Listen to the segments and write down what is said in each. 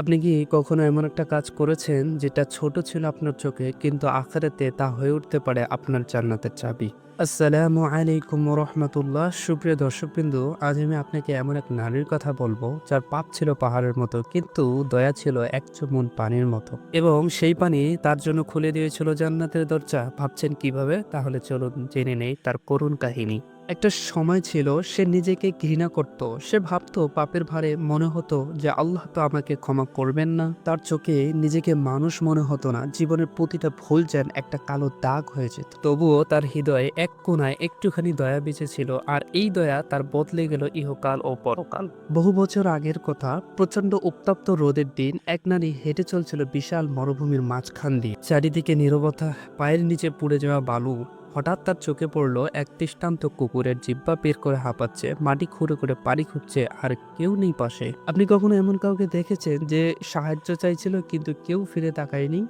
আপনি কি কখনো এমন একটা কাজ করেছেন যেটা ছোট ছিল আপনার চোখে, কিন্তু আখেরাতে তা হয়ে উঠতে পারে আপনার জান্নাতের চাবি? আসসালামু আলাইকুম রহমতুল্লাহ সুপ্রিয় দর্শকবিন্দু, আজ আমি আপনাকে এমন এক নারীর কথা বলব, যার পাপ ছিল পাহাড়ের মতো, কিন্তু দয়া ছিল এক চুমুন পানির মতো। এবং সেই পানি তার জন্য খুলে দিয়েছিল জান্নাতের দরজা। ভাবছেন কীভাবে? তাহলে চলুন জেনে নেই তার করুণ কাহিনী। একটা সময় ছিল, সে নিজেকে ঘৃণা করত। সে ভাবতো পাপের ভারে মনে হতো যে আল্লাহ তো আমাকে ক্ষমা করবেন না। তার চোখে নিজেকে মানুষ মনে হতো না। জীবনের প্রতিটা ভুল যেন একটা কালো দাগ হয়ে যেত। তবুও তার হৃদয়ে এক কোনায় একটুখানি দয়া বেঁচে ছিল আর এই দয়া তার বদলে গেল ইহকাল ও পরকাল। বহু বছর আগের কথা প্রচণ্ড উত্তপ্ত রোদের দিন এক নারী হেঁটে চলছিল বিশাল মরুভূমির মাঝখান দিয়ে। চারিদিকে নীরবতা, পায়ের নিচে পুড়ে যাওয়া বালু হঠাৎ তার চোখে পড়ল এক দৃষ্টান্ত কুকুরের জিব্বা বের করে হাঁপাচ্ছে, মাটি খুঁড়ে করে পাড়ি খুঁজছে, আর কেউ নেই পাশে। আপনি কখনো এমন কাউকে দেখেছেন যে সাহায্য চাইছিল কিন্তু কেউ ফিরে তাকায়নি?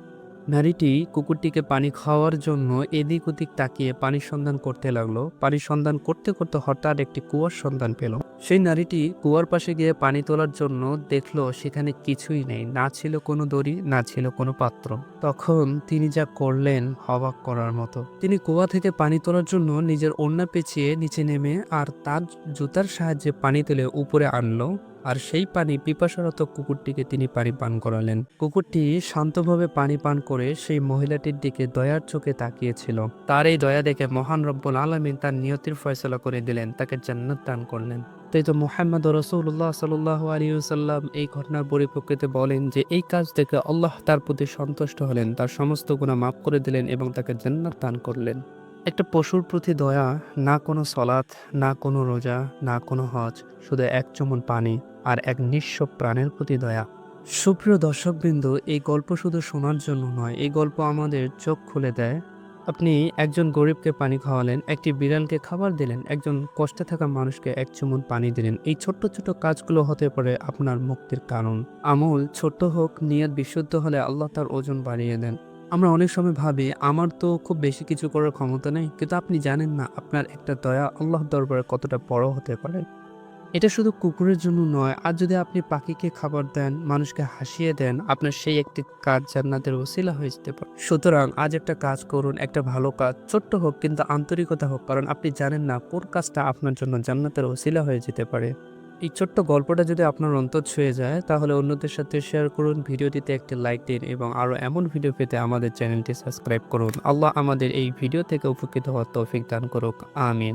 নারীটি কুকুরটিকে পানি খাওয়ার জন্য এদিক ওদিক তাকিয়ে পানির সন্ধান করতে লাগল। পানির সন্ধান করতে করতে হঠাৎ একটি কুয়ার সন্ধান পেল। সেই নারীটি কুয়ার পাশে গিয়ে পানি তোলার জন্য দেখল সেখানে কিছুই নেই। না ছিল কোনো দড়ি, না ছিল কোনো পাত্র। তখন তিনি যা করলেন অবাক করার মতো। তিনি কুয়া থেকে পানি তোলার জন্য নিজের ওড়না পেঁচিয়ে নিচে নেমে আর তার জুতার সাহায্যে পানি তুলে উপরে আনলো। আর সেই পানি পিপাসারত কুকুরটিকে তিনি পানি পান করালেন। কুকুরটি শান্তভাবে পানি পান করে সেই মহিলাটির দিকে দয়ার চোখে তাকিয়েছিল। তার এই দয়া দেখে মহান রব্বুল আলমিন তার নিয়তির ফয়সলা করে দিলেন, তাকে জান্নাত দান করলেন। তাই তো মোহাম্মদ রসুল্লাহ সাল্লাহ আলিউসাল্লাম এই ঘটনার পরিপ্রেক্ষিতে বলেন যে, এই কাজ দেখে আল্লাহ তার প্রতি সন্তুষ্ট হলেন, তার সমস্ত গুণা মাফ করে দিলেন এবং তাকে জান্নাত দান করলেন। একটা পশুর প্রতি দয়া, না কোনো সলাৎ, না কোনো রোজা, না কোনো হজ, শুধু এক চমন পানি আর এক নিঃস্ব প্রাণের প্রতি দয়া। সুপ্রিয় দর্শকবৃন্দ, এই গল্প শুধু শোনার জন্য নয়, এই গল্প আমাদের চোখ খুলে দেয়। আপনি একজন গরিবকে পানি খাওয়ালেন, একটি বিড়ালকে খাবার দিলেন, একজন কষ্টে থাকা মানুষকে এক চুমুন পানি দিলেন। এই ছোট্ট ছোট কাজগুলো হতে পারে আপনার মুক্তির কারণ। আমল, ছোট্ট হোক, নিয়ত বিশুদ্ধ হলে আল্লাহ তার ওজন বাড়িয়ে দেন। আমরা অনেক সময় ভাবি, আমার তো খুব বেশি কিছু করার ক্ষমতা নেই। কিন্তু আপনি জানেন না আপনার একটা দয়া আল্লাহ দরবারে কতটা বড় হতে পারে। এটা শুধু কুকুরের জন্য নয়, আর যদি আপনি পাখিকে খাবার দেন, মানুষকে হাসিয়ে দেন, আপনার সেই একটি কাজ জান্নাতের ওসিলা হয়ে যেতে পারে। সুতরাং আজ একটা কাজ করুন, একটা ভালো কাজ, ছোট্ট হোক কিন্তু আন্তরিকতা হোক, কারণ আপনি জানেন না কোন কাজটা আপনার জন্য জান্নাতের ওসিলা হয়ে যেতে পারে। এই ছোট্ট গল্পটা যদি আপনার অন্তর ছুঁয়ে যায়, তাহলে অন্যদের সাথে শেয়ার করুন ভিডিওটিতে একটি লাইক দিন এবং আরও এমন ভিডিও পেতে আমাদের চ্যানেলটি সাবস্ক্রাইব করুন। আল্লাহ আমাদের এই ভিডিও থেকে উপকৃত হওয়ার তৌফিক দান করুক। আমিন।